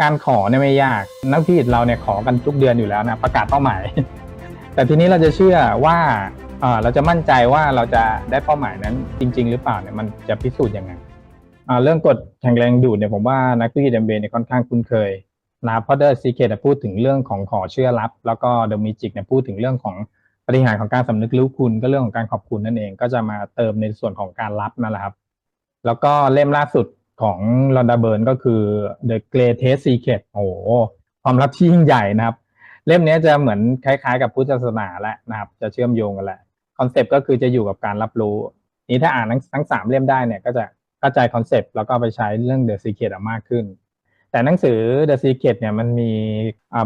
การขอเนี่ยไม่ยาก นักธุรกิจเราเนี่ยขอกันทุกเดือนอยู่แล้วนะประกาศเป้าหมาย แต่ทีนี้เราจะเชื่อว่าเราจะมั่นใจว่าเราจะได้เป้าหมายนั้นจริง ๆ หรือเปล่าเนี่ยมันจะพิสูจน์ยังไงเรื่องกฎแข่งแรงดูดเนี่ยผมว่านักธุรกิจเอ็มเเนี่ยค่อนข้างคุ้นเคยนะเพราะเดอร์ซีเคทพูดถึงเรื่องของขอเชื่อรับ แล้วก็เดอะมิจิกเนี่ยพูดถึงเรื่องของปฏิหารของการสำนึกรู้คุณก็เรื่องของการขอบคุณนั่นเอง ก็จะมาเติมในส่วนของการรับนั่นแหละครับ แล้วก็เล่มล่าสุด ของลอนดาเบิร์นก็คือ The Greatest Secret โอ้โหความลับที่ยิ่งใหญ่นะครับ เล่มนี้จะเหมือนคล้ายๆ กับพุทธศาสนาแหละนะครับ จะเชื่อมโยงกันแหละคอนเซปต์ก็คือจะอยู่กับการรับรู้ นี้ถ้าอ่านทั้งทั้งสามเล่มได้เนี่ย ก็จะเข้าใจคอนเซปต์แล้วก็ไปใช้เรื่อง The Secret อะมากขึ้น แต่หนังสือ The Secret เนี่ยมันมี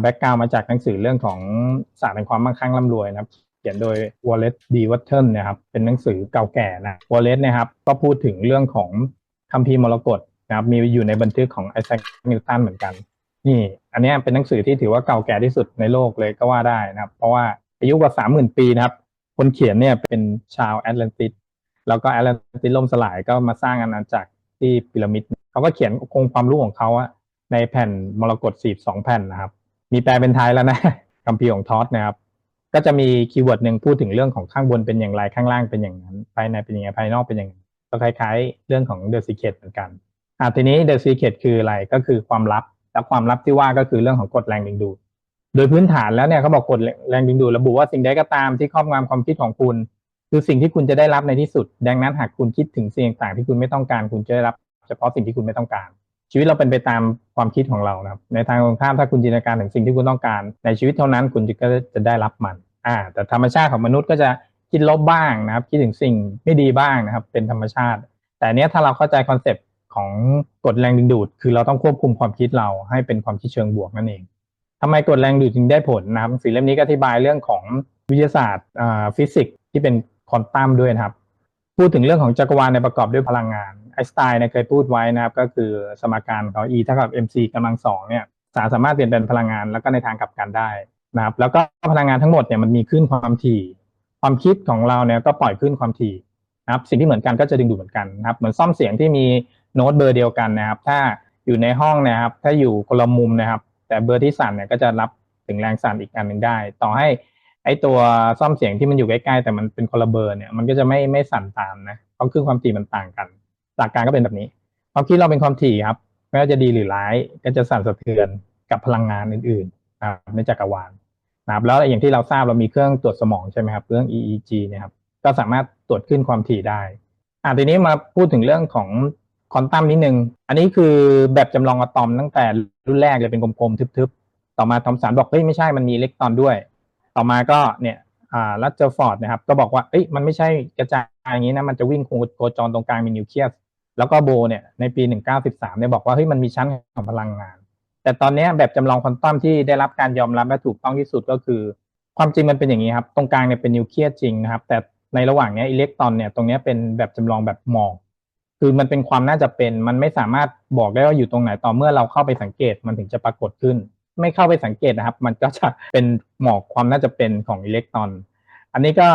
แบ็กกราวมาจากหนังสือเรื่องของศาสตร์แห่งความมั่งคั่งร่ำรวยนะครับเขียนโดย Wallace D. Watson นะครับเป็นหนังสือเก่าแก่นะ Wallace นี่ยครับก็พูดถึงเรื่องของ คัมภีร์มรกตนะครับมีอยู่ในบันทึกของไอแซคนิวตันเหมือนกัน นี่ อันนี้เป็นหนังสือที่ถือว่าเก่าแก่ที่สุดในโลกเลยก็ว่าได้นะครับ เพราะว่าอายุกว่าสามหมื่นปีนะครับ คนเขียนเนี่ยเป็นชาวแอตแลนติสแล้วก็แอตแลนติสล่มสลายก็มาสร้างอาณาจักรที่พีระมิดเขาก็เขียนคงความรู้ของเขาอะในแผ่นมรกตสีสองแผ่นนะครับ มีแปลเป็นไทยแล้วนะคัมภีร์ของทอสนะครับ ก็จะมีคีย์เวิร์ดหนึ่งพูดถึงเรื่องของข้างบนเป็นอย่างไรข้างล่างเป็นอย่างนั้น ภายในเป็นอยังไงภายนอกเป็นอย่างนั้น ก็คล้ายๆ เรื่องของ The Secret เหมือนกันอ่าทีนี้ The Secret คืออะไรก็คือความลับและความลับที่ว่าก็คือเรื่องของกฎแรงดึงดูดโดยพื้นฐานแล้วเนี่ยเขาบอกกฎแรงดึงดูดระบุว่าสิ่งใดก็ตามที่ครอบงำความคิดของคุณ คือสิ่งที่คุณจะได้รับในที่สุด ดังนั้นหากคุณคิดถึงสิ่งต่างๆที่คุณไม่ต้องการ คุณจะได้รับ เฉพาะสิ่งที่คุณไม่ต้องการ ชีวิตเราเป็นไปตามความคิดของเรานะครับในทางตรงข้ามถ้าคุณจินตนาการถึงสิ่งที่คุณต้องการ ในชีวิตเท่านั้นคุณก็จะได้รับมันอ่าแต่ธรรมชาติของมนุษย์ก็จะ คิดลบบ้างนะครับ คิดถึงสิ่งไม่ดีบ้างนะครับ เป็นธรรมชาติ แต่เนี้ยถ้าเราเข้าใจคอนเซปต์ของกฎแรงดึงดูด คือเราต้องควบคุมความคิดเราให้เป็นความคิดเชิงบวกนั่นเองทำไมกฎแรงดึงดูดจึงได้ผลนะครับสือเล่มนี้ก็อธิบายเรื่องของวิทยาศาสตร์ฟิสิกส์ที่เป็นควอนตัมด้วยนะครับ พูดถึงเรื่องของจักรวาลในประกอบด้วยพลังงานไอสไตน์เนี่ยเคยพูดไว้นะครับ ก็คือสมการของ E เท่ากับ mc กำลังสองเนี่ยสารสามารถเปลี่ยนเป็นพลังงานแล้วก็ในทางกลับกันได้นะครับ แล้วก็พลังงานทั้งหมดเนี่ยมันมีขึ้นความถี่ ความคิดของเราเนี่ยก็ปล่อยขึ้นความถี่นะครับ สิ่งที่เหมือนกันก็จะดึงดูดเหมือนกันนะครับ เหมือนซ่อมเสียงที่มีโน้ตเบอร์เดียวกันนะครับ ถ้าอยู่ในห้องนะครับ ถ้าอยู่คนละมุมนะครับ แต่เบอร์ที่สั่นเนี่ยก็จะรับถึงแรงสั่นอีกอันหนึ่งได้ ต่อให้ไอตัวซ่อมเสียงที่มันอยู่ใกล้ๆแต่มันเป็นคนละเบอร์เนี่ยมันก็จะไม่ไม่สั่นตามนะเพราะคือความถี่มันต่างกัน หลักการก็เป็นแบบนี้ ความคิดเราเป็นความถี่ครับไม่ว่าจะดีหรือร้ายก็จะสั่นสะเทือนกับพลังงานอื่นๆในจักรวาล นะครับแล้วอย่างที่เราทราบเรามีเครื่องตรวจสมองใช่ไหมครับเรื่อง EEG เนี่ยครับก็สามารถตรวจขึ้นความถี่ได้อ่าทีนี้มาพูดถึงเรื่องของคอนตัมนิดนึง อันนี้คือแบบจำลองอะตอมตั้งแต่รุ่นแรกเลยเป็นกลมๆทึบๆ ต่อมาทอมสันบอกเฮ้ยไม่ใช่มันมีอิเล็กตรอนด้วย ต่อมาก็เนี่ยอ่ารัตเจอร์ฟอร์ดนะครับก็บอกว่าเอ้ยมันไม่ใช่กระจายอย่างนี้นะมันจะวิ่งโคจรตรงกลางมีนิวเคลียสแล้วก็โบเนี่ยในปี 1913เนี่ยบอกว่าเฮ้ยมันมีชั้นของพลังงาน แต่ตอนนี้แบบจำลองควอนตัมที่ได้รับการยอมรับและถูกต้องที่สุดก็คือ ความจริงมันเป็นอย่างนี้ครับ ตรงกลางเนี่ยเป็นนิวเคลียสจริงนะครับ แต่ในระหว่างนี้อิเล็กตรอนเนี่ยตรงนี้เป็นแบบจำลองแบบหมอกคือมันเป็นความน่าจะเป็น มันไม่สามารถบอกได้ว่าอยู่ตรงไหนต่อเมื่อเราเข้าไปสังเกตมันถึงจะปรากฏขึ้น ไม่เข้าไปสังเกตนะครับ มันก็จะเป็นหมอกความน่าจะเป็นของอิเล็กตรอน อันนี้ก็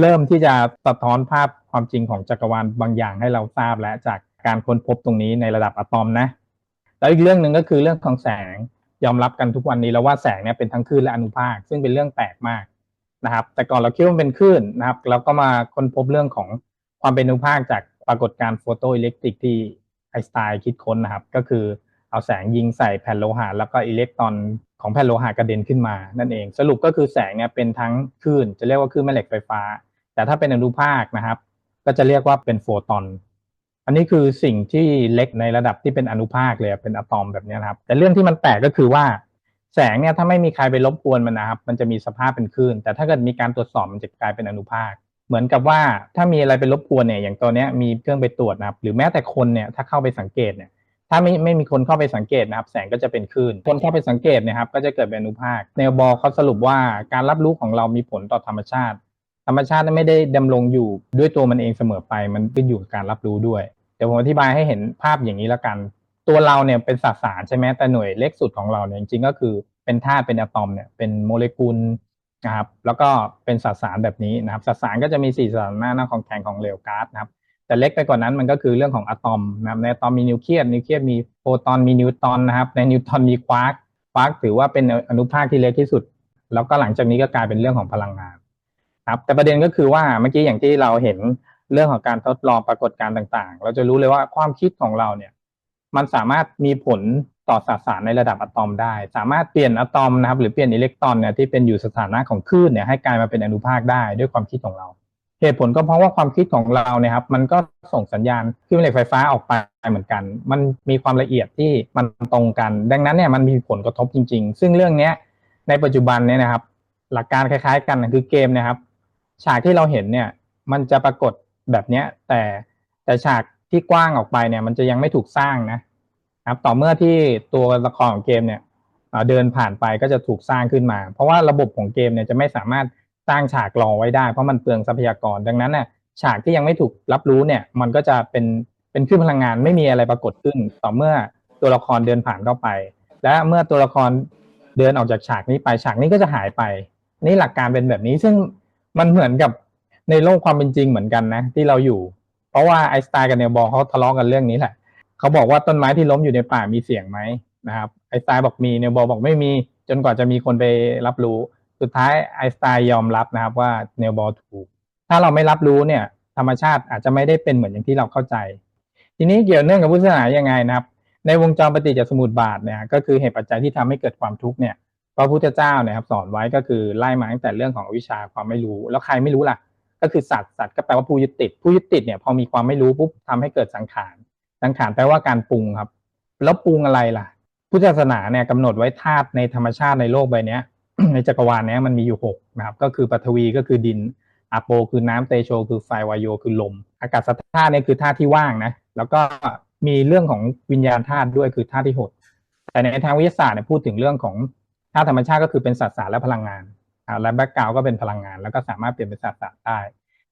เริ่มที่จะสะท้อนภาพความจริงของจักรวาลบางอย่างให้เราทราบแล้วจากการค้นพบตรงนี้ในระดับอะตอมนะ แล้วอีกเรื่องหนึ่งก็คือเรื่องของแสงยอมรับกันทุกวันนี้แล้วว่าแสงเนี่ยเป็นทั้งคลื่นและอนุภาค ซึ่งเป็นเรื่องแปลกมากนะครับ แต่ก่อนเราคิดว่าเป็นคลื่นนะครับเราก็มาค้นพบเรื่องของความเป็นอนุภาคจากปรากฏการณ์โฟโตอิเล็กตริกที่ไอน์สไตน์คิดค้นนะครับ ก็คือเอาแสงยิงใส่แผ่นโลหะแล้วก็อิเล็กตรอนของแผ่นโลหะกระเด็นขึ้นมานั่นเอง สรุปก็คือแสงเนี่ยเป็นทั้งคลื่นจะเรียกว่าคลื่นแม่เหล็กไฟฟ้า แต่ถ้าเป็นอนุภาคนะครับ ก็จะเรียกว่าเป็นโฟตอน อันนี้คือสิ่งที่เล็กในระดับที่เป็นอนุภาคเลยเป็นอะตอมแบบนี้นะครับ แต่เรื่องที่มันแปลกก็คือว่าแสงเนี่ยถ้าไม่มีใครไปรบกวนมันนะครับ มันจะมีสภาพเป็นคลื่น แต่ถ้าเกิดมีการตรวจสอบมันจะกลายเป็นอนุภาค เหมือนกับว่าถ้ามีอะไรไปรบกวนเนี่ย อย่างตัวเนี้มีเครื่องไปตรวจนะครับ หรือแม้แต่คนเนี่ยถ้าเข้าไปสังเกตเนี่ย ถ้าไม่ไม่มีคนเข้าไปสังเกตนะครับ แสงก็จะเป็นคลื่น คนเข้าไปสังเกตนะครับ ก็จะเกิดเป็นอนุภาคเนลบอเขาสรุปว่าการรับรู้ของเรามีผลต่อธรรมชาติ ธรรมชาติไม่ได้ดำรงอยู่ด้วยตัวมันเองเสมอไป มันขึ้นอยู่กับการรับรู้ด้วย เดี๋ยวผมอธิบายให้เห็นภาพอย่างนี้แล้วกัน ตัวเราเนี่ยเป็นสสารใช่ไหมแต่หน่วยเล็กสุดของเราเนี่ยจริงๆก็คือเป็นธาตุเป็นอะตอมเนี่ยเป็นโมเลกุลนะครับแล้วก็เป็นสสารแบบนี้นะครับสสารก็จะมีสี่สถานะหน้าของแข็งของเหลวก๊าซนะครับแต่เล็กไปกว่านั้นมันก็คือเรื่องของอะตอมนะครับในอะตอมมีนิวเคลียสนิวเคลียสมีโปรตอนมีนิวตรอนนะครับในนิวตรอนมีควาร์กควาร์กถือว่าเป็นอนุภาคที่เล็กที่สุด แล้วก็หลังจากนี้ก็กลายเป็นเรื่องของพลังงานครับแต่ประเด็นก็คือว่าเมื่อกี้อย่างที่เราเห็น เรื่องของการทดลองปรากฏการณ์ต่าง ๆ เราจะรู้เลยว่าความคิดของเราเนี่ย มันสามารถมีผลต่อสสารในระดับอะตอมได้ สามารถเปลี่ยนอะตอมนะครับ หรือเปลี่ยนอิเล็กตรอนเนี่ยที่เป็นอยู่สถานะของคลื่นเนี่ยให้กลายมาเป็นอนุภาคได้ด้วยความคิดของเรา เหตุผลก็เพราะว่าความคิดของเราเนี่ยครับ มันก็ส่งสัญญาณคลื่นแม่เหล็กไฟฟ้าออกไปเหมือนกัน มันมีความละเอียดที่มันตรงกัน ดังนั้นเนี่ยมันมีผลกระทบจริง ๆ ซึ่งเรื่องเนี้ยในปัจจุบันเนี่ยนะครับ หลักการคล้าย ๆ กันคือเกมนะครับ ฉากที่เราเห็นเนี่ย มันจะปรากฏ แบบเนี้ย แต่แต่ฉากที่กว้างออกไปเนี่ย มันจะยังไม่ถูกสร้างนะครับ ต่อเมื่อที่ตัวละครของเกมเนี่ยเดินผ่านไปก็จะถูกสร้างขึ้นมา เพราะว่าระบบของเกมเนี่ยจะไม่สามารถสร้างฉากรอไว้ได้ เพราะมันเปลืองทรัพยากรดังนั้นน่ะฉากที่ยังไม่ถูกรับรู้เนี่ย มันก็จะเป็นเป็นคลื่นพลังงานไม่มีอะไรปรากฏขึ้น ต่อเมื่อตัวละครเดินผ่านเข้าไป และเมื่อตัวละครเดินออกจากฉากนี้ไปฉากนี้ก็จะหายไป นี่หลักการเป็นแบบนี้ซึ่งมันเหมือนกับ ในโลกความเป็นจริงเหมือนกันนะ ที่เราอยู่ เพราะว่าไอสไตน์กับเนลบอลเขาทะเลาะกันเรื่องนี้แหละเขาบอกว่าต้นไม้ที่ล้มอยู่ในป่ามีเสียงไหมนะครับไอสไตน์บอกมีเนลบอลบอกไม่มี จนกว่าจะมีคนไปรับรู้ สุดท้ายไอสไตน์ยอมรับนะครับว่าเนลบอลถูก ถ้าเราไม่รับรู้เนี่ย ธรรมชาติอาจจะไม่ได้เป็นเหมือนอย่างที่เราเข้าใจ ทีนี้เกี่ยวเนื่องกับพุทธศาสนายังไงนะครับ ในวงจรปฏิจจสมุปบาทเนี่ยก็คือเหตุปัจจัยที่ทำให้เกิดความทุกข์เนี่ยพระพุทธเจ้าเนี่ยครับสอนไว้ก็คือไล่มาตั้งแต่เรื่องของวิชาความไม่รู้ แล้วใครไม่รู้ล่ะ ก็คือสัตว์สัตว์ก็แปลว่าผู้ยึดติด ผู้ยึดติดเนี่ยพอมีความไม่รู้ปุ๊บทำให้เกิดสังขารสังขารแปลว่าการปรุงครับ แล้วปรุงอะไรล่ะ พุทธศาสนาเนี่ยกำหนดไว้ธาตุในธรรมชาติในโลกใบนี้ในจักรวาลนี้มันมีอยู่หกนะครับ ก็คือปฐวีก็คือดินอาโปคือน้ำเตโช คือไฟวายโยคือลม อากาศธาตุเนี่ยคือธาตุที่ว่างนะ แล้วก็มีเรื่องของวิญญาณธาตุด้วยคือธาตุที่หกแต่ในทางวิทยาศาสตร์เนี่ยพูดถึงเรื่องของธาตุธรรมชาติก็คือเป็นสัตว์สารและพลังงาน และแบ็กกราวก็เป็นพลังงาน แล้วก็สามารถเปลี่ยนเป็นศาสตว์ได้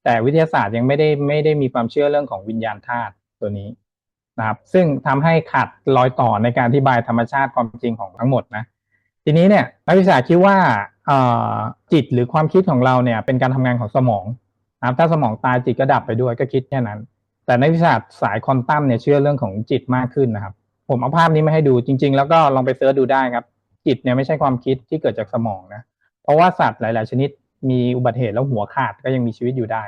แต่วิทยาศาสตร์ยังไม่ได้ไม่ได้มีความเชื่อเรื่องของวิญญาณธาตุตัวนี้นะครับ ซึ่งทำให้ขาดรอยต่อในการอธิบายธรรมชาติความจริงของทั้งหมดนะทีนี้เนี่ยนักวิทยาคิดว่าจิตหรือความคิดของเราเนี่ยเป็นการทำงานของสมองนะครับถ้าสมองตายจิตก็ดับไปด้วยก็คิดแค่นั้น แต่นักวิทยาสตร์สายควอนตัมเนี่ยเชื่อเรื่องของจิตมากขึ้นนะครับ ผมเอาภาพนี้มาให้ดูจริง ๆ แล้วก็ลองไปเสิร์ชดูได้ครับ จิตเนี่ยไม่ใช่ความคิดที่เกิดจากสมองนะ เพราะว่าสัตว์หลาย ๆ ชนิดมีอุบัติเหตุแล้วหัวขาดก็ยังมีชีวิตอยู่ได้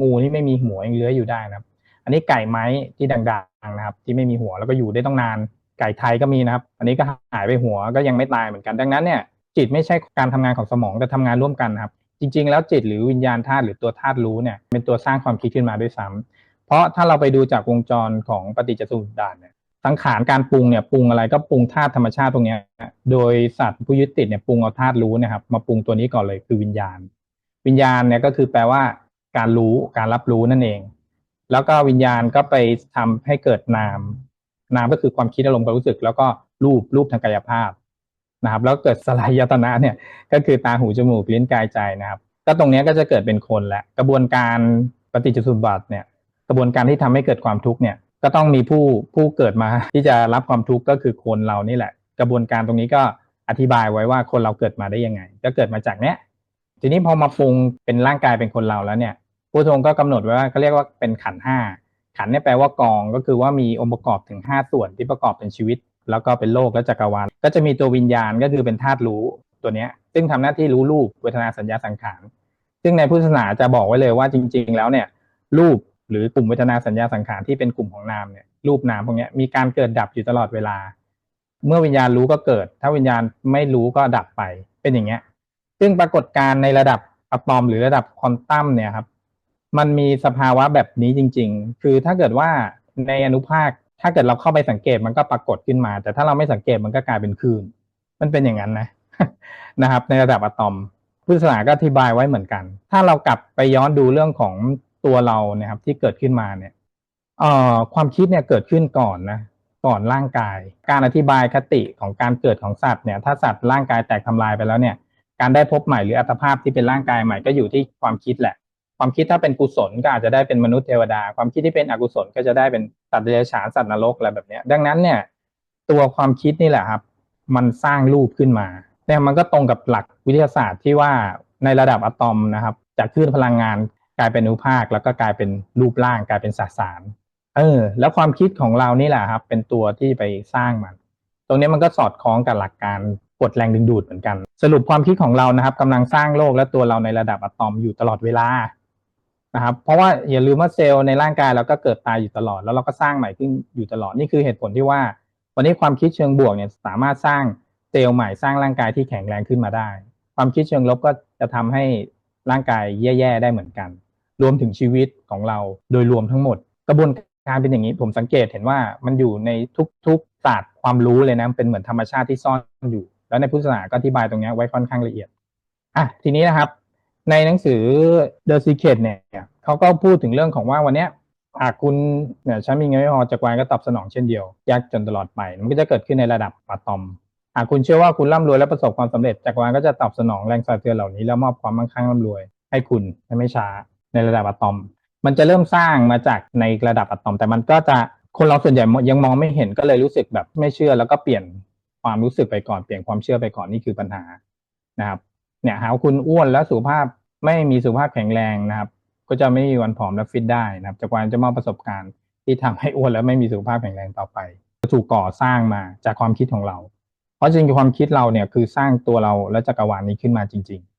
งูที่ไม่มีหัวยังเลื้อยอยู่ได้นะครับ อันนี้ไก่ไม้ที่ดัง ๆ นะครับ ที่ไม่มีหัวแล้วก็อยู่ได้ต้องนาน ไก่ไทยก็มีนะครับ อันนี้ก็หายไปหัวก็ยังไม่ตายเหมือนกัน ดังนั้นเนี่ยจิตไม่ใช่การทำงานของสมองแต่ทำงานร่วมกันครับ จริง ๆ แล้วจิตหรือวิญญาณธาตุหรือตัวธาตุรู้เนี่ยเป็นตัวสร้างความคิดขึ้นมาด้วยซ้ำเพราะถ้าเราไปดูจากวงจรของปฏิจจสมุปบาทเนี่ย สังขารการปรุงเนี่ยปรุงอะไรก็ปรุงธาตุธรรมชาติตรงนี้โดยสัตว์ผู้ยึดติดเนี่ยปรุงเอาธาตุรู้นะครับ มาปรุงตัวนี้ก่อนเลยคือวิญญาณ วิญญาณเนี่ยก็คือแปลว่า การรู้การรับรู้นั่นเอง แล้วก็วิญญาณก็ไปทำให้เกิดนาม นามก็คือความคิดอารมณ์ความรู้สึก แล้วก็รูปรูปทางกายภาพนะครับ แล้วเกิดสลายยตนะเนี่ยก็คือตาหูจมูกลิ้นกายใจนะครับ ก็ตรงนี้ก็จะเกิดเป็นคนและกระบวนการปฏิจจสมุปบาทเนี่ย กระบวนการที่ทำให้เกิดความทุกข์เนี่ย ก็ต้องมีผู้ผู้เกิดมาที่จะรับความทุกข์ก็คือคนเรานี่แหละ กระบวนการตรงนี้ก็อธิบายไว้ว่าคนเราเกิดมาได้ยังไง ก็เกิดมาจากเนี้ยทีนี้พอมาปรุงเป็นร่างกายเป็นคนเราแล้วเนี่ยผู้ทรงก็กำหนดไว้ว่าเขาเรียกว่าเป็นขันห้าขันเนี่ยแปลว่ากองก็คือว่ามีองค์ประกอบถึงห้าส่วนที่ประกอบเป็นชีวิต แล้วก็เป็นโลกและจักรวาลก็จะมีตัววิญญาณก็คือเป็นธาตุรู้ตัวเนี้ยซึ่งทำหน้าที่รู้รูปเวทนาสัญญาสังขาร ซึ่งในพุทธศาสนาจะบอกไว้เลยว่าจริง ๆ แล้วเนี่ยรูป หรือกลุ่มเวทนาสัญญาสังขารที่เป็นกลุ่มของนามเนี่ยรูปนามพวกนี้มีการเกิดดับอยู่ตลอดเวลา เมื่อวิญญาณรู้ก็เกิด ถ้าวิญญาณไม่รู้ก็ดับไปเป็นอย่างเงี้ย ซึ่งปรากฏการในระดับอะตอมหรือระดับควอนตัมเนี่ยครับ มันมีสภาวะแบบนี้จริง ๆ คือถ้าเกิดว่าในอนุภาคถ้าเกิดเราเข้าไปสังเกตมันก็ปรากฏขึ้นมา แต่ถ้าเราไม่สังเกตมันก็กลายเป็นคลื่น มันเป็นอย่างนั้นนะนะครับ ในระดับอะตอมพุทธศาสนาก็อธิบายไว้เหมือนกัน ถ้าเรากลับไปย้อนดูเรื่องของ ตัวเราเนี่ยครับที่เกิดขึ้นมาเนี่ยเอ่อความคิดเนี่ยเกิดขึ้นก่อนนะก่อนร่างกาย การอธิบายคติของการเกิดของสัตว์เนี่ยถ้าสัตว์ร่างกายแตกทำลายไปแล้วเนี่ยการได้พบใหม่หรืออัตภาพที่เป็นร่างกายใหม่ก็อยู่ที่ความคิดแหละ ความคิดถ้าเป็นกุศลก็อาจจะได้เป็นมนุษย์เทวดา ความคิดที่เป็นอกุศลก็จะได้เป็นสัตว์เดรัจฉานสัตว์นรกอะไรแบบนี้ดังนั้นเนี่ยตัวความคิดนี่แหละครับ มันสร้างรูปขึ้นมาแต่ยมันก็ตรงกับหลักวิทยาศาสตร์ที่ว่าในระดับอะตอมนะครับ จากคลื่นพลังงาน กลายเป็นอนุภาคแล้วก็กลายเป็นรูปร่าง กลายเป็นสสาร เออ แล้วความคิดของเรานี่แหละครับ เป็นตัวที่ไปสร้างมัน ตรงนี้มันก็สอดคล้องกับหลักการกฎแรงดึงดูดเหมือนกัน สรุปความคิดของเรานะครับกำลังสร้างโลกและตัวเราในระดับอะตอมอยู่ตลอดเวลานะครับเพราะว่าอย่าลืมว่าเซลล์ในร่างกายเราก็เกิดตายอยู่ตลอด แล้วเราก็สร้างใหม่ขึ้นอยู่ตลอดนี่คือเหตุผลที่ว่า วันนี้ความคิดเชิงบวกเนี่ยสามารถสร้างเซลล์ใหม่สร้างร่างกายที่แข็งแรงขึ้นมาได้ ความคิดเชิงลบก็จะทำให้ร่างกายแย่ๆได้เหมือนกัน รวมถึงชีวิตของเราโดยรวมทั้งหมด กระบวนการเป็นอย่างนี้ผมสังเกตเห็นว่ามันอยู่ในทุกๆศาสตร์ความรู้เลยนะเป็นเหมือนธรรมชาติที่ซ่อนอยู่ แล้วในพุทธศาสนาก็อธิบายตรงนี้ไว้ค่อนข้างละเอียดอะทีนี้นะครับ ในหนังสือ The Secret เนี่ยเขาก็พูดถึงเรื่องของว่าวันเนี้ยหากคุณเนี่ยฉันมีเงินไม่พอจักรวาลก็ตอบสนองเช่นเดียวยากจนตลอดไป มันก็จะเกิดขึ้นในระดับอะตอมหากคุณเชื่อว่าคุณร่ำรวยและประสบความสำเร็จจักรวาลก็จะตอบสนองแรงสั่นเทือนเหล่านี้แล้วมอบความมั่งคั่งร่ำรวย ให้คุณไม่ช้า ในระดับอะตอม มันจะเริ่มสร้างมาจากในระดับอะตอม แต่มันก็จะคนเราส่วนใหญ่ยังมองไม่เห็นก็เลยรู้สึกแบบไม่เชื่อแล้วก็เปลี่ยนความรู้สึกไปก่อนเปลี่ยนความเชื่อไปก่อนนี่คือปัญหานะครับ เนี่ยหาวคุณอ้วนแล้วสุขภาพไม่มีสุขภาพแข็งแรงนะครับ ก็จะไม่มีวันผอมและฟิตได้นะครับจักรวาลจะมอบประสบการณ์ที่ทำให้อ้วนแล้วไม่มีสุขภาพแข็งแรงต่อไปถูกก่อสร้างมาจากความคิดของเรา เพราะจริงๆความคิดเราเนี่ยคือสร้างตัวเราและจักรวาลนี้ขึ้นมาจริง ๆ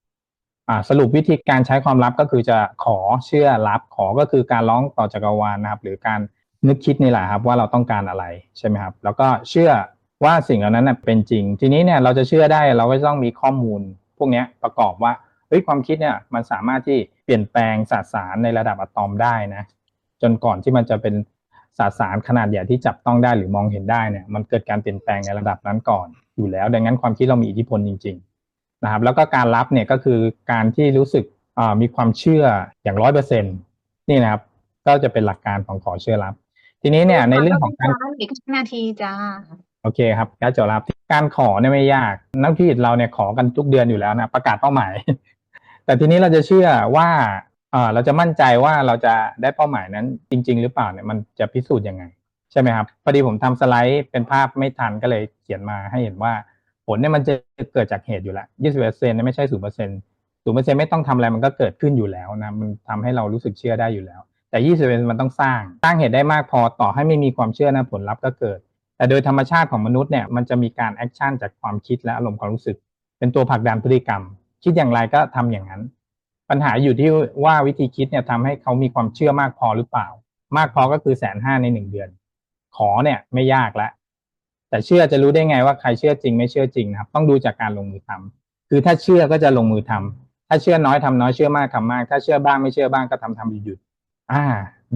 สรุปวิธีการใช้ความลับก็คือจะขอเชื่อรับขอก็คือการร้องต่อจักรวาลนะครับ หรือการนึกคิดนี่แหละครับว่าเราต้องการอะไรใช่ไหมครับ แล้วก็เชื่อว่าสิ่งเหล่านั้นนะเป็นจริง ทีนี้เนี่ยเราจะเชื่อได้เราก็ต้องมีข้อมูล พวกนี้ประกอบว่าเฮ้ยความคิดเนี่ยมันสามารถที่เปลี่ยนแปลงสสารในระดับอะตอมได้นะ จนก่อนที่มันจะเป็นสสารขนาดใหญ่ที่จับต้องได้หรือมองเห็นได้เนี่ยมันเกิดการเปลี่ยนแปลงในระดับนั้นก่อนอยู่แล้ว ดังนั้นความคิดเรามีอิทธิพลจริง นะครับแล้วก็การรับเนี่ยก็คือการที่รู้สึกมีความเชื่ออย่างร้อยเปอร์เซ็นนี่นะครับ ก็จะเป็นหลักการของขอเชื่อรับ ทีนี้เนี่ยในเรื่องของการอีกนาทีจ้าโอเคครับการจดรับการขอเนี่ยไม่ยาก นักธุรกิจเราเนี่ยขอกันทุกเดือนอยู่แล้วนะประกาศเป้าหมาย แต่ทีนี้เราจะเชื่อว่าเออเราจะมั่นใจว่าเราจะได้เป้าหมายนั้นจริง ๆ หรือเปล่าเนี่ยมันจะพิสูจน์ยังไง ใช่ไหมครับพอดีผมทำสไลด์เป็นภาพไม่ทันก็เลยเขียนมาให้เห็นว่า ผลเนี่ยมันจะเกิดจากเหตุอยู่แล้วยี่สิบเปอร์เซ็นต์ไม่ใช่ศูนย์เปอร์เซ็นต์ศูนย์เปอร์เซ็นต์ไม่ต้องทำอะไรมันก็เกิดขึ้นอยู่แล้วนะมันทำให้เรารู้สึกเชื่อได้อยู่แล้ว แต่ยี่สิบเปอร์เซ็นต์มันต้องสร้าง สร้างเหตุได้มากพอต่อให้ไม่มีความเชื่อนะผลลัพธ์ก็เกิด แต่โดยธรรมชาติของมนุษย์เนี่ยมันจะมีการแอคชั่นจากความคิดและอารมณ์ความรู้สึก เป็นตัวผลักดันพฤติกรรม คิดอย่างไรก็ทำอย่างนั้น ปัญหาอยู่ที่ว่าวิธีคิดเนี่ยทำให้เขามีความเชื่อมากพอหรือเปล่า มากพอก็คือแสนห้าในหนึ่งเดือน ขอเนี่ยไม่ยากแล้ว แต่เชื่อจะรู้ได้ไงว่าใครเชื่อจริงไม่เชื่อจริงนะครับ ต้องดูจากการลงมือทำคือถ้าเชื่อก็จะลงมือทำถ้าเชื่อน้อยทำน้อยเชื่อมากทำมาก ถ้าเชื่อบ้างไม่เชื่อบ้างก็ทำทำหยุดหยุดอ่า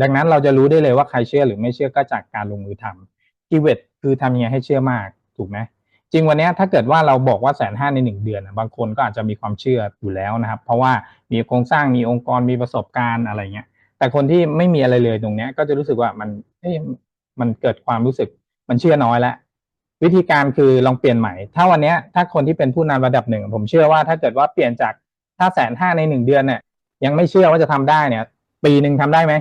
ดังนั้นเราจะรู้ได้เลยว่าใครเชื่อหรือไม่เชื่อก็จากการลงมือทำคีย์เวิร์ดคือทำยังไงให้เชื่อมากถูกไหมจริงวันนี้ถ้าเกิดว่าเราบอกว่าแสนห้าในหนึ่งเดือนบางคนก็อาจจะมีความเชื่ออยู่แล้วนะครับ เพราะว่ามีโครงสร้างมีองค์กรมีประสบการณ์อะไรเงี้ย แต่คนที่ไม่มีอะไรเลยตรงเนี้ยก็จะรู้สึกว่ามันเฮ้ยมันเกิดความรู้สึกมันเชื่อน้อยแล้ว วิธีการคือลองเปลี่ยนใหม่ ถ้าวันนี้ถ้าคนที่เป็นผู้นำระดับหนึ่ง ผมเชื่อว่าถ้าเกิดว่าเปลี่ยนจากถ้าแสนห้าในหนึ่งเดือนเนี่ยยังไม่เชื่อว่าจะทำได้เนี่ย ปีหนึ่งทำได้ไหม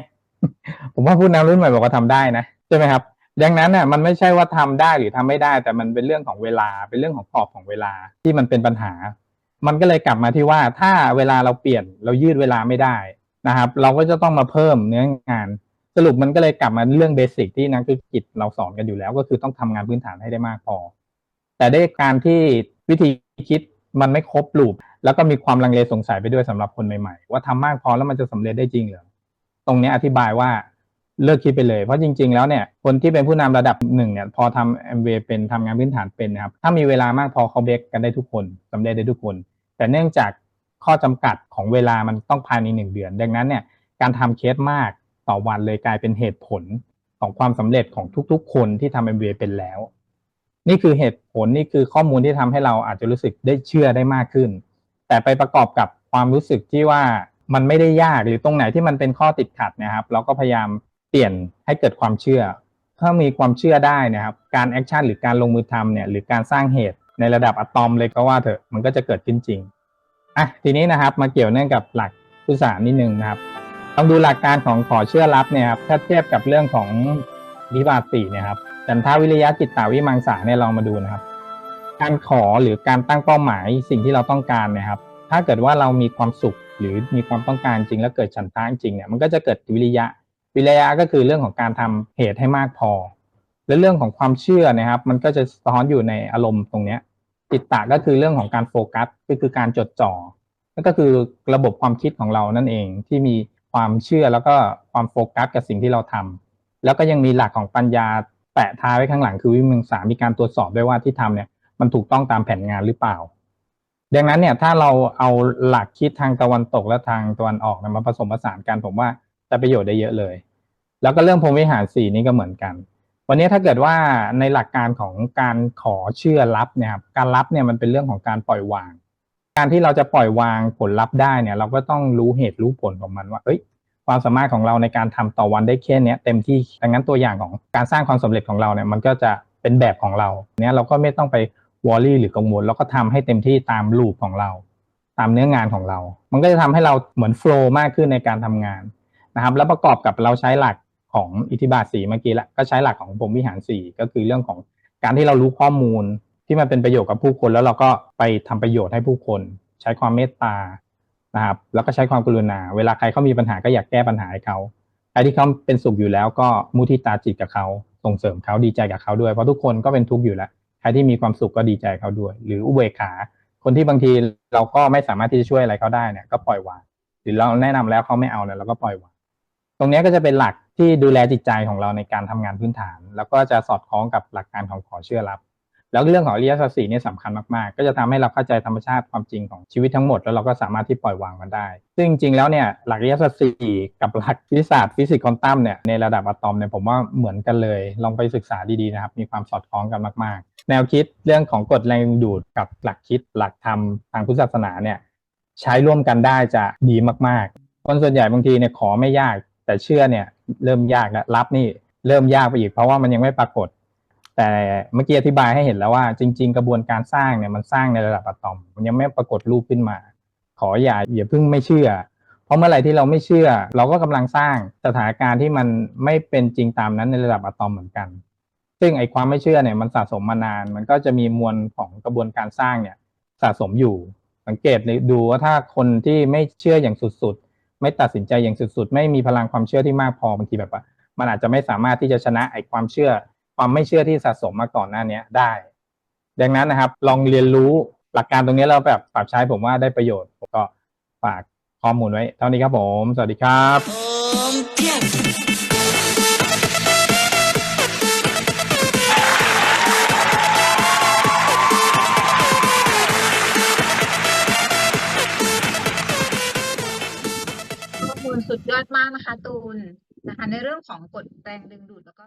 ผมว่าผู้นำรุ่นใหม่บอกว่าทำได้นะใช่ไหมครับ ดังนั้นน่ะมันไม่ใช่ว่าทำได้หรือทำไม่ได้ แต่มันเป็นเรื่องของเวลาเป็นเรื่องของกรอบของเวลาที่มันเป็นปัญหา มันก็เลยกลับมาที่ว่าถ้าเวลาเราเปลี่ยนเรายืดเวลาไม่ได้นะครับ เราก็จะต้องมาเพิ่มเนื้องาน สรุปมันก็เลยกลับมาเรื่องเบสิกที่นักธุรกิจเราสอนกันอยู่แล้วก็คือต้องทำงานพื้นฐานให้ได้มากพอ แต่ด้วยการที่วิธีคิดมันไม่ครบลูปแล้วก็มีความลังเลสงสัยไปด้วยสำหรับคนใหม่ๆ ว่าทำมากพอแล้วมันจะสำเร็จได้จริงหรือตรงนี้อธิบายว่าเลิกคิดไปเลย เพราะจริง ๆ แล้วเนี่ยคนที่เป็นผู้นำระดับหนึ่งเนี่ยพอทำเอ็มวเป็นทำงานพื้นฐานเป็นนะครับถ้ามีเวลามากพอเขาเบรกกันได้ทุกคนสำเร็จได้ทุกคน แต่เนื่องจากข้อจำกัดของเวลามันต้องภายในหนึ่งเดือน ดังนั้นเนี่ยการทำเคสมาก ต่อวันเลยกลายเป็นเหตุผลของความสำเร็จของทุกๆ คนที่ทำเอ็มวเป็นแล้ว นี่คือเหตุผลนี่คือข้อมูลที่ทำให้เราอาจจะรู้สึกได้เชื่อได้มากขึ้น แต่ไปประกอบกับความรู้สึกที่ว่ามันไม่ได้ยากหรือตรงไหนที่มันเป็นข้อติดขัดนะครับ เราก็พยายามเปลี่ยนให้เกิดความเชื่อ ถ้ามีความเชื่อได้นะครับ การแอคชั่นหรือการลงมือทำเนี่ยหรือการสร้างเหตุในระดับอะตอมเลยก็ว่าเถอะมันก็จะเกิดขึ้นจริงอะทีนี้นะครับมาเกี่ยวเนื่องกับหลักพุทธศาสนานิดนึงนะครับ ต้องดูหลักการของขอเชื่อรับเนี่ยครับถ้าเทียบกับเรื่องของวิบาสีเนี่ยครับจันทาวิริยะจิตตาวิมังสาเนี่ยลองมาดูนะครับ การขอหรือการตั้งเป้าหมายสิ่งที่เราต้องการเนี่ยครับ ถ้าเกิดว่าเรามีความสุขหรือมีความต้องการจริงแล้วเกิดฉันทะจริงเนี่ยมันก็จะเกิดวิริยะ วิริยะก็คือเรื่องของการทำเหตุให้มากพอ และเรื่องของความเชื่อนะครับ มันก็จะสะท้อนอยู่ในอารมณ์ตรงเนี้ยจิตตะก็คือเรื่องของการโฟกัสก็คือการจดจ่อนั่นก็คือระบบความคิดของเรานั่นเองที่มี ความเชื่อแล้วก็ความโฟกัสกับสิ่งที่เราทำแล้วก็ยังมีหลักของปัญญาแปะท้ายไว้ข้างหลังคือวิมังสามีการตรวจสอบด้วยว่าที่ทำเนี่ยมันถูกต้องตามแผนงานหรือเปล่า ดังนั้นเนี่ยถ้าเราเอาหลักคิดทางตะวันตกและทางตะวันออกเนี่ยมาผสมผสานกันผมว่าจะประโยชน์ได้เยอะเลย แล้วก็เรื่องพรหมวิหารสี่นี้ก็เหมือนกัน วันนี้ถ้าเกิดว่าในหลักการของการขอเชื่อรับเนี่ยครับการรับเนี่ยมันเป็นเรื่องของการปล่อยวาง การที่เราจะปล่อยวางผลลัพธ์ได้เนี่ย เราก็ต้องรู้เหตุรู้ผลของมันว่าเอ้ยความสามารถของเราในการทำต่อวันได้แค่เนี้ยเต็มที่ดังนั้นตัวอย่างของการสร้างความสำเร็จของเราเนี่ยมันก็จะเป็นแบบของเราเนี่ยเราก็ไม่ต้องไปวอรี่หรือกังวลเราก็ทำให้เต็มที่ตามลูปของเรา ตามเนื้องานของเรา มันก็จะทำให้เราเหมือนโฟล์มากขึ้นในการทำงานนะครับ แล้วประกอบกับเราใช้หลักของอิทธิบาทสีเมื่อกี้ละก็ใช้หลักของผมวิหารสีก็คือเรื่องของการที่เรารู้ข้อมูล ที่มันเป็นประโยชน์กับผู้คน แล้วเราก็ไปทำประโยชน์ให้ผู้คน ใช้ความเมตตานะครับ แล้วก็ใช้ความกรุณา เวลาใครเขามีปัญหาก็อยากแก้ปัญหาให้เขาใครที่เขาเป็นสุขอยู่แล้วก็มุทิตาจิตกับเขาส่งเสริมเขาดีใจกับเขาด้วยเพราะทุกคนก็เป็นทุกข์อยู่แล้วใครที่มีความสุขก็ดีใจเขาด้วย หรืออุเบกขา คนที่บางทีเราก็ไม่สามารถที่จะช่วยอะไรเขาได้เนี่ยก็ปล่อยวางหรือเราแนะนำแล้วเขาไม่เอาเนี่ยเราก็ปล่อยวางตรงนี้ก็จะเป็นหลักที่ดูแลจิตใจของเราในการทำงานพื้นฐาน แล้วก็จะสอดคล้องกับหลักการของขอเชื่อรับ แล้วเรื่องของอริยสัจสี่เนี่ยสำคัญมากๆ ก็จะทำให้เราเข้าใจธรรมชาติความจริงของชีวิตทั้งหมด แล้วเราก็สามารถที่ปล่อยวางมันได้ ซึ่งจริงๆแล้วเนี่ยหลักอริยสัจสี่กับหลักวิทยาศาสตร์ฟิสิกส์ควอนตัมเนี่ยในระดับอะตอมเนี่ยผมว่าเหมือนกันเลย ลองไปศึกษาดีๆนะครับ มีความสอดคล้องกันมากๆ แนวคิดเรื่องของกฎแรงดึงดูดกับหลักคิดหลักธรรมทางพุทธศาสนาเนี่ยใช้ร่วมกันได้จะดีมากๆ คนส่วนใหญ่บางทีเนี่ยขอไม่ยากแต่เชื่อเนี่ยเริ่มยากแล้วรับนี่เริ่มยากไปอีกเพราะว่ามันยังไม่ปรากฏ แต่เมื่อกี้อธิบายให้เห็นแล้วว่า จริง ๆ กระบวนการสร้างเนี่ยมันสร้างในระดับอะตอม มันยังไม่ปรากฏรูปขึ้นมา ขออย่าอย่าเพิ่งไม่เชื่อ เพราะเมื่อไหร่ที่เราไม่เชื่อ เราก็กำลังสร้างสถานการณ์ที่มันไม่เป็นจริงตามนั้นในระดับอะตอมเหมือนกัน ซึ่งไอ้ความไม่เชื่อเนี่ยมันสะสมมานาน มันก็จะมีมวลของกระบวนการสร้างเนี่ยสะสมอยู่ สังเกตเลยดูว่าถ้าคนที่ไม่เชื่ออย่างสุดๆ ไม่ตัดสินใจอย่างสุดๆ ไม่มีพลังความเชื่อที่มากพอบางทีแบบว่ามันอาจจะไม่สามารถที่จะชนะไอ้ความเชื่อ ความไม่เชื่อที่สะสมมาก่อนหน้านี้ได้ ดังนั้นนะครับ ลองเรียนรู้หลักการตรงนี้เราแบบปรับใช้ผมว่าได้ประโยชน์ผมก็ฝากข้อมูลไว้ เท่านี้ครับผม สวัสดีครับข้อมูลสุดยอดมากนะคะตูนนะคะในเรื่องของกฎแรงดึงดูดแล้วก็